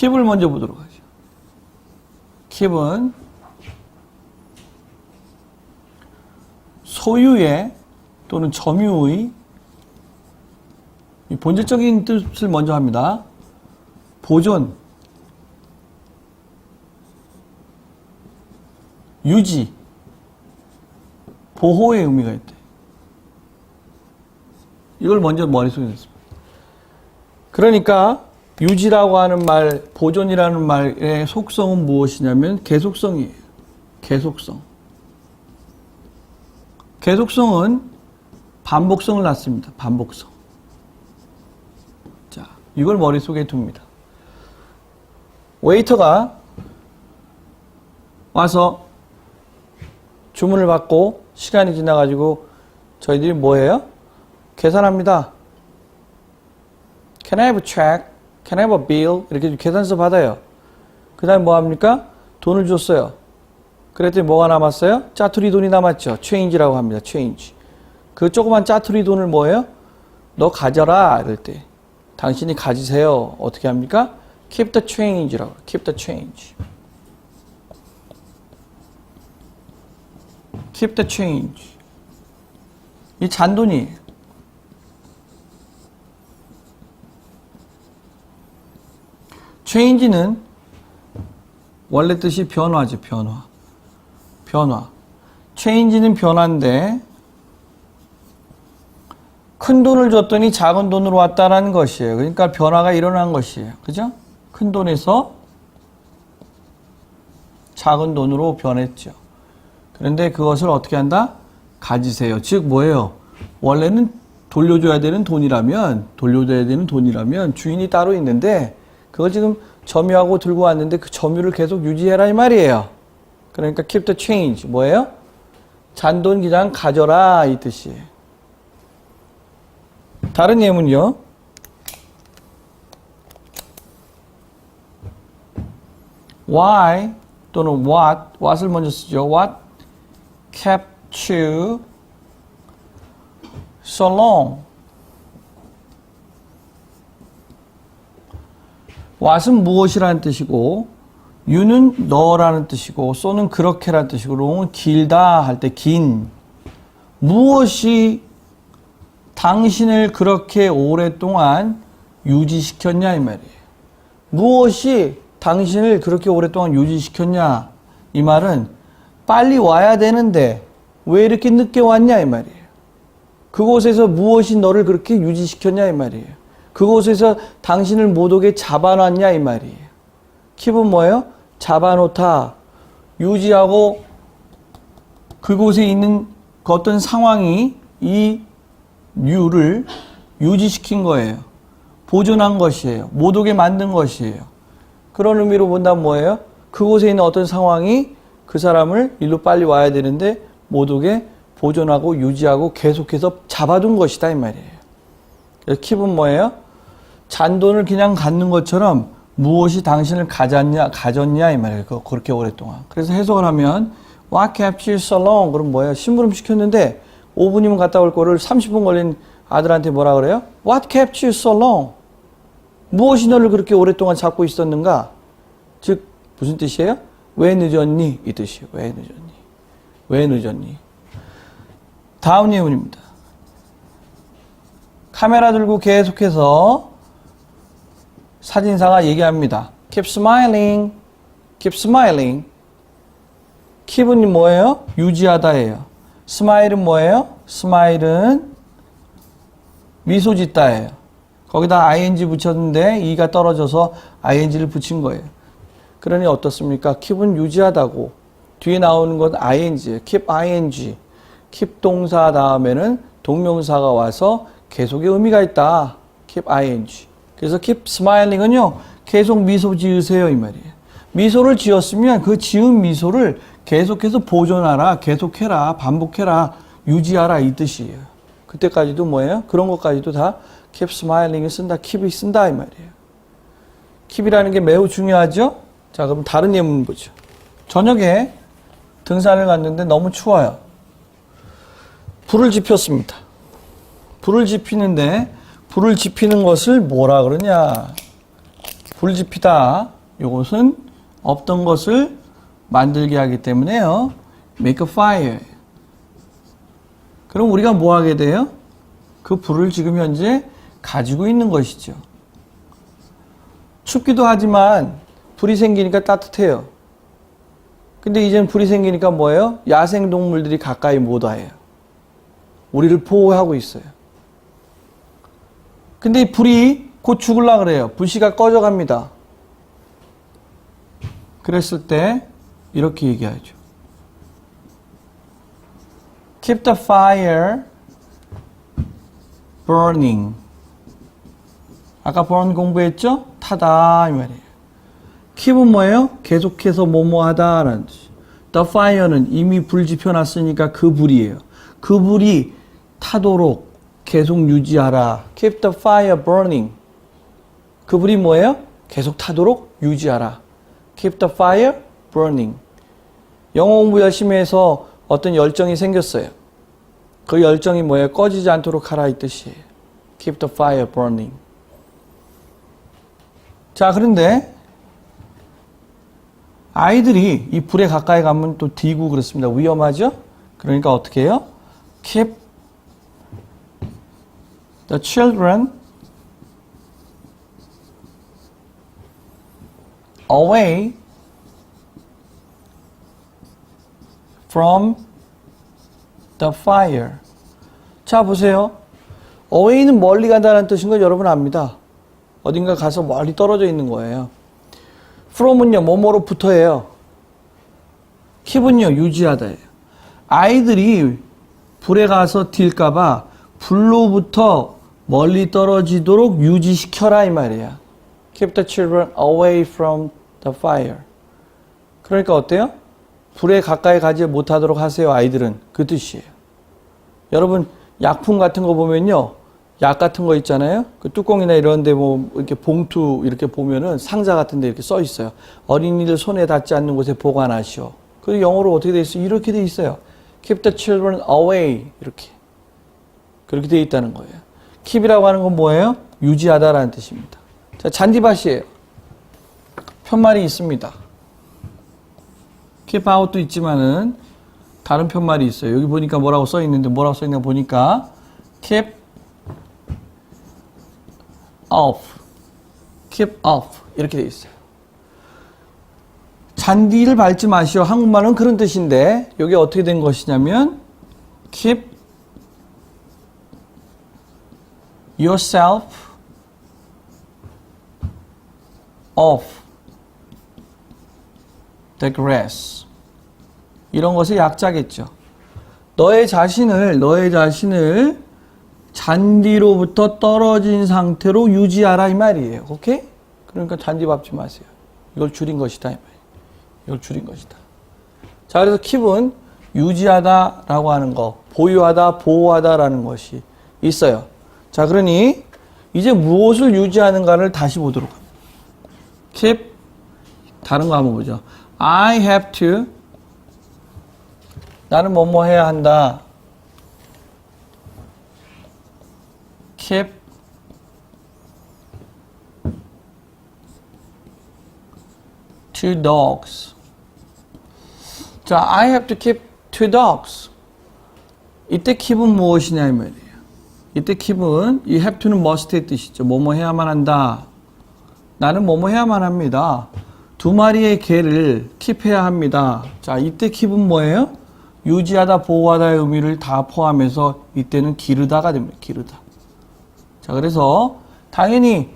킵을 먼저 보도록 하죠. 킵은 소유의 또는 점유의 이 본질적인 뜻을 먼저 합니다. 보존, 유지, 보호의 의미가 있대. 이걸 먼저 머릿속에 넣습니다. 그러니까 유지라고 하는 말, 보존이라는 말의 속성은 무엇이냐면 계속성이에요. 계속성. 계속성은 반복성을 낳습니다. 반복성. 자, 이걸 머릿속에 둡니다. 웨이터가 와서 주문을 받고 시간이 지나가지고 저희들이 뭐예요? 계산합니다. Can I have a check? Can I have a bill? 이렇게 계산서 받아요. 그 다음에 뭐 합니까? 돈을 줬어요. 그랬더니 뭐가 남았어요? 짜투리 돈이 남았죠. change라고 합니다. change. 그 조그만 짜투리 돈을 뭐예요? 너 가져라. 이럴 때. 당신이 가지세요. 어떻게 합니까? keep the change라고. keep the change. keep the change. 이 잔돈이에요. Change는 원래 뜻이 변화지, 변화. 변화. change는 변화인데 큰 돈을 줬더니 작은 돈으로 왔다라는 것이에요. 그러니까 변화가 일어난 것이에요. 그죠? 큰 돈에서 작은 돈으로 변했죠. 그런데 그것을 어떻게 한다? 가지세요. 즉 뭐예요? 원래는 돌려줘야 되는 돈이라면 돌려줘야 되는 돈이라면 주인이 따로 있는데 그걸 지금 점유하고 들고 왔는데 그 점유를 계속 유지해라 이 말이에요. 그러니까 keep the change 뭐예요? 잔돈 그냥 가져라 이 뜻이에요. 다른 예문요. Why 또는 what, what을 먼저 쓰죠. What kept you so long? What은 무엇이라는 뜻이고 you는 너라는 뜻이고 so는 그렇게라는 뜻이고 long은 길다 할 때 긴 무엇이 당신을 그렇게 오랫동안 유지시켰냐 이 말이에요. 무엇이 당신을 그렇게 오랫동안 유지시켰냐 이 말은 빨리 와야 되는데 왜 이렇게 늦게 왔냐 이 말이에요. 그곳에서 무엇이 너를 그렇게 유지시켰냐 이 말이에요. 그곳에서 당신을 못 오게 잡아놨냐 이 말이에요. 킵은 뭐예요? 잡아놓다, 유지하고 그곳에 있는 그 어떤 상황이 이 유를 유지시킨 거예요. 보존한 것이에요. 못 오게 만든 것이에요. 그런 의미로 본다면 뭐예요? 그곳에 있는 어떤 상황이 그 사람을 일로 빨리 와야 되는데 못 오게 보존하고 유지하고 계속해서 잡아둔 것이다 이 말이에요. 그래서 킵은 뭐예요? 잔돈을 그냥 갖는 것처럼 무엇이 당신을 가졌냐, 가졌냐 이 말이에요. 그- 그렇게 오랫동안. 그래서 해석을 하면 What kept you so long? 그럼 뭐예요? 심부름 시켰는데 5분이면 갔다 올 거를 30분 걸린 아들한테 뭐라 그래요? What kept you so long? 무엇이 너를 그렇게 오랫동안 잡고 있었는가? 즉 무슨 뜻이에요? 왜 늦었니? 이 뜻이에요. 왜 늦었니? 왜 늦었니? 다음 예문입니다. 카메라 들고 계속해서 사진사가 얘기합니다. Keep smiling. Keep smiling. keep은 뭐예요? 유지하다예요. 스마일은 뭐예요? 스마일은 미소 짓다예요. 거기다 ing 붙였는데 e가 떨어져서 ing를 붙인 거예요. 그러니 어떻습니까? keep은 유지하다고 뒤에 나오는 건 ing예요. keep ing. keep 동사 다음에는 동명사가 와서 계속의 의미가 있다. keep ing. 그래서 keep smiling은요. 계속 미소 지으세요 이 말이에요. 미소를 지었으면 그 지은 미소를 계속해서 보존하라, 계속해라, 반복해라, 유지하라 이 뜻이에요. 그때까지도 뭐예요? 그런 것까지도 다 keep smiling을 쓴다, keep이 쓴다 이 말이에요. keep이라는 게 매우 중요하죠? 자, 그럼 다른 예문 보죠. 저녁에 등산을 갔는데 너무 추워요. 불을 지폈습니다. 불을 지피는데 불을 지피는 것을 뭐라 그러냐? 불 지피다. 요것은 없던 것을 만들게 하기 때문에요. make a fire. 그럼 우리가 뭐 하게 돼요? 그 불을 지금 현재 가지고 있는 것이죠. 춥기도 하지만 불이 생기니까 따뜻해요. 근데 이젠 불이 생기니까 뭐예요? 야생 동물들이 가까이 못 와요. 우리를 보호하고 있어요. 근데 이 불이 곧 죽을라 그래요. 불씨가 꺼져갑니다. 그랬을 때 이렇게 얘기하죠. Keep the fire burning. 아까 burn 공부했죠? 타다 이 말이에요. keep은 뭐예요? 계속해서 뭐뭐하다라는 뜻이. The fire는 이미 불 지펴놨으니까 그 불이에요. 그 불이 타도록 계속 유지하라. Keep the fire burning. 그 불이 뭐예요? 계속 타도록 유지하라. Keep the fire burning. 영어 공부 열심히 해서 어떤 열정이 생겼어요. 그 열정이 뭐예요? 꺼지지 않도록 하라 이 뜻이에요. Keep the fire burning. 자, 그런데 아이들이 이 불에 가까이 가면 또 뒤고 그렇습니다. 위험하죠? 그러니까 어떻게 해요? Keep the children away from the fire. 자, 보세요. away는 멀리 간다는 뜻인 거 여러분 압니다. 어딘가 가서 멀리 떨어져 있는 거예요. from은요, 뭐뭐로부터예요. keep은요, 유지하다예요. 아이들이 불에 가서 튈까봐 불로부터 멀리 떨어지도록 유지시켜라 이 말이야. Keep the children away from the fire. 그러니까 어때요? 불에 가까이 가지 못하도록 하세요, 아이들은. 그 뜻이에요. 여러분, 약품 같은 거 보면요. 약 같은 거 있잖아요. 그 뚜껑이나 이런 데 뭐 이렇게 봉투 이렇게 보면은 상자 같은 데 이렇게 써 있어요. 어린이들 손에 닿지 않는 곳에 보관하시오. 그 영어로 어떻게 돼 있어요? 이렇게 돼 있어요. Keep the children away. 이렇게. 그렇게 돼 있다는 거예요. Keep이라고 하는 건 뭐예요? 유지하다라는 뜻입니다. 자, 잔디밭이에요. 편말이 있습니다. out도 있지만은 다른 편말이 있어요. 여기 보니까 뭐라고 써 있는데 뭐라고 써 있나 보니까 keep off, keep off 이렇게 돼 있어요. 잔디를 밟지 마시오. 한국말은 그런 뜻인데 여기 어떻게 된 것이냐면 keep yourself off the grass. 이런 것의 약자겠죠. 너의 자신을 너의 자신을 잔디로부터 떨어진 상태로 유지하라 이 말이에요. 오케이? 그러니까 잔디 밟지 마세요. 이걸 줄인 것이다 이 말이에요. 이걸 줄인 것이다. 자, 그래서 킵은 유지하다라고 하는 거, 보유하다, 보호하다라는 것이 있어요. 자, 그러니 이제 무엇을 유지하는가를 다시 보도록 합니다. keep 다른 거 한번 보죠. I have to 나는 뭐뭐 해야 한다. keep two dogs. 자, I have to keep two dogs. 이때 keep은 무엇이냐 이 말이에요. 이때 keep은 이 have to는 must의 뜻이죠. 뭐뭐 해야만 한다. 나는 뭐뭐 해야만 합니다. 두 마리의 개를 킵해야 합니다. 자, 이때 킵은 뭐예요? 유지하다, 보호하다의 의미를 다 포함해서 이때는 기르다가 됩니다. 기르다. 자, 그래서 당연히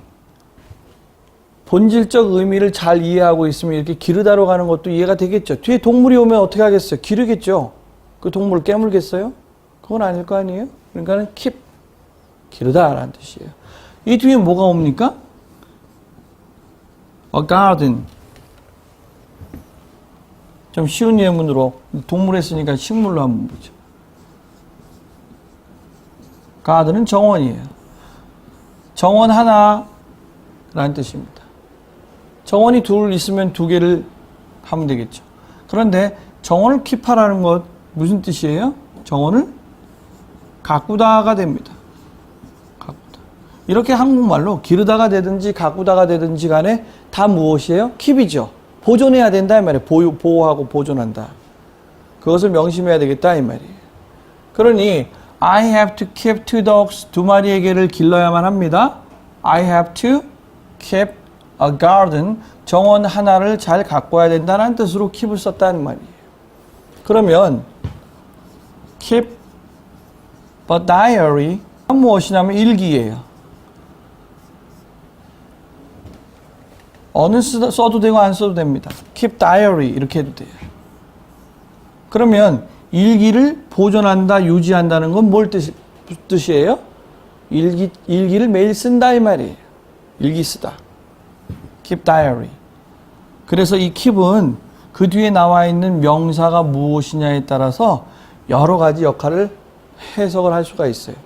본질적 의미를 잘 이해하고 있으면 이렇게 기르다로 가는 것도 이해가 되겠죠. 뒤에 동물이 오면 어떻게 하겠어요? 기르겠죠. 그 동물을 깨물겠어요? 그건 아닐 거 아니에요? 그러니까는 keep, 기르다라는 뜻이에요. 이 뒤에 뭐가 옵니까? A garden. 좀 쉬운 예문으로 동물 했으니까 식물로 한번 보죠. 가드는 정원이에요. 정원 하나라는 뜻입니다. 정원이 둘 있으면 두 개를 하면 되겠죠. 그런데 정원을 킵하라는 것 무슨 뜻이에요? 정원을 가꾸다가 됩니다. 이렇게 한국말로 기르다가 되든지 가꾸다가 되든지 간에 다 무엇이에요? 킵이죠. 보존해야 된다 이 말이에요. 보유, 보호하고 보존한다. 그것을 명심해야 되겠다 이 말이에요. 그러니 I have to keep two dogs 두 마리의 개를 길러야만 합니다. I have to keep a garden 정원 하나를 잘 가꿔야 된다는 뜻으로 keep을 썼다는 말이에요. 그러면 keep a diary 무엇이냐면 일기예요. 어느 쓰- 써도 되고 안 써도 됩니다. keep diary 이렇게 해도 돼요. 그러면 일기를 보존한다, 유지한다는 건뭘 뜻이에요? 일기, 일기를 매일 쓴다 이 말이에요. 일기 쓰다. keep diary. 그래서 이 keep은 그 뒤에 나와 있는 명사가 무엇이냐에 따라서 여러 가지 역할을 해석을 할 수가 있어요.